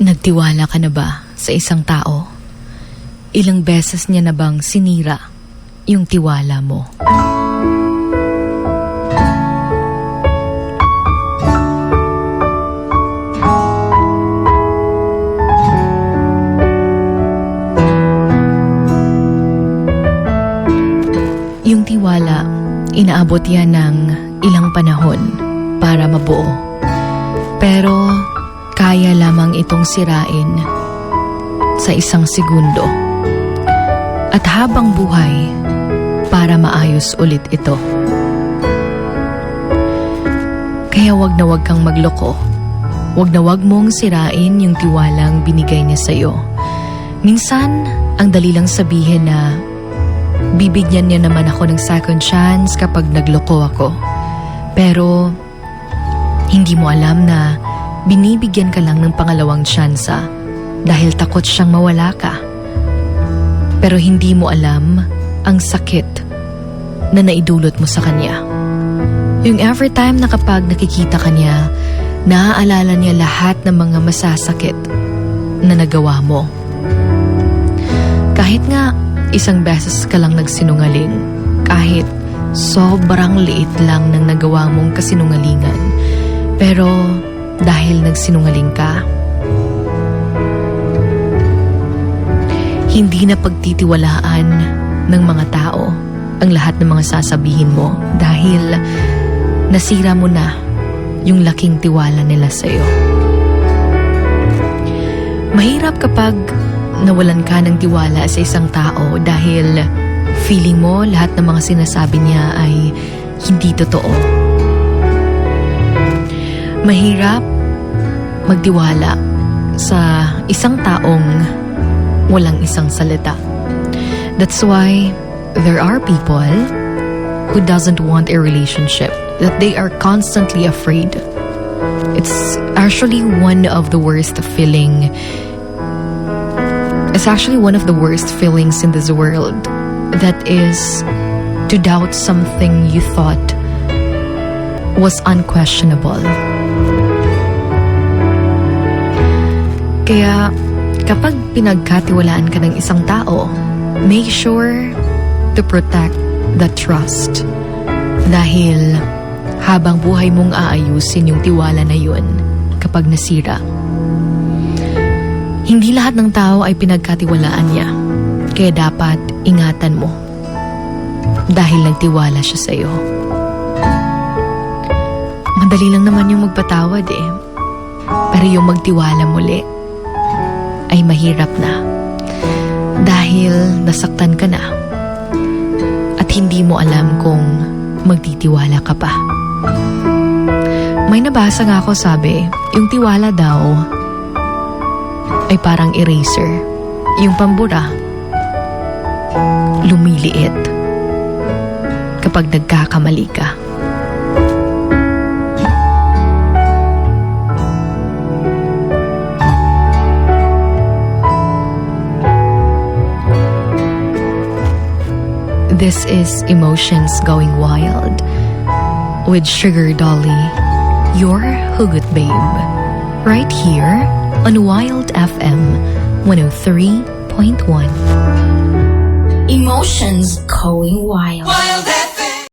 Nagtiwala ka na ba sa isang tao? Ilang beses niya na bang sinira yung tiwala mo? Yung tiwala, inaabot yan ng ilang panahon para mabuo. Pero kaya lamang itong sirain sa isang segundo. At habang buhay, para maayos ulit ito. Kaya wag na wag kang magloko. Wag na wag mong sirain yung tiwalang binigay niya sa'yo. Minsan, ang dali lang sabihin na bibigyan niya naman ako ng second chance kapag nagloko ako. Pero, hindi mo alam na binibigyan ka lang ng pangalawang tsansa dahil takot siyang mawala ka. Pero hindi mo alam ang sakit na naidulot mo sa kanya. Yung every time na kapag nakikita ka niya, naaalala niya lahat ng mga masasakit na nagawa mo. Kahit nga isang beses ka lang nagsinungaling, kahit sobrang liit lang ng nagawa mong kasinungalingan, pero dahil nagsinungaling ka, hindi na pagtitiwalaan ng mga tao ang lahat ng mga sasabihin mo dahil nasira mo na yung laking tiwala nila sa'yo. Mahirap kapag nawalan ka ng tiwala sa isang tao dahil feeling mo lahat ng mga sinasabi niya ay hindi totoo. Mahirap magtiwala sa isang taong walang isang salita. That's why there are people who doesn't want a relationship, that they are constantly afraid. It's actually one of the worst feeling. It's actually one of the worst feelings in this world. That is to doubt something you thought was unquestionable. Kaya kapag pinagkatiwalaan ka ng isang tao, make sure to protect the trust. Dahil habang buhay mong aayusin yung tiwala na yun kapag nasira. Hindi lahat ng tao ay pinagkatiwalaan niya. Kaya dapat ingatan mo. Dahil nagtiwala siya sa'yo. Madali lang naman yung magpatawad eh. Pero yung magtiwala muli ay mahirap na. Dahil nasaktan ka na. At hindi mo alam kung magtitiwala ka pa. May nabasa nga ako sabi, yung tiwala daw ay parang eraser. Yung pambura, lumiliit kapag nagkakamali ka. This is Emotions Going Wild with Sugar Dolly, your Hugot Babe. Right here on Wild FM 103.1. Emotions going wild. Wild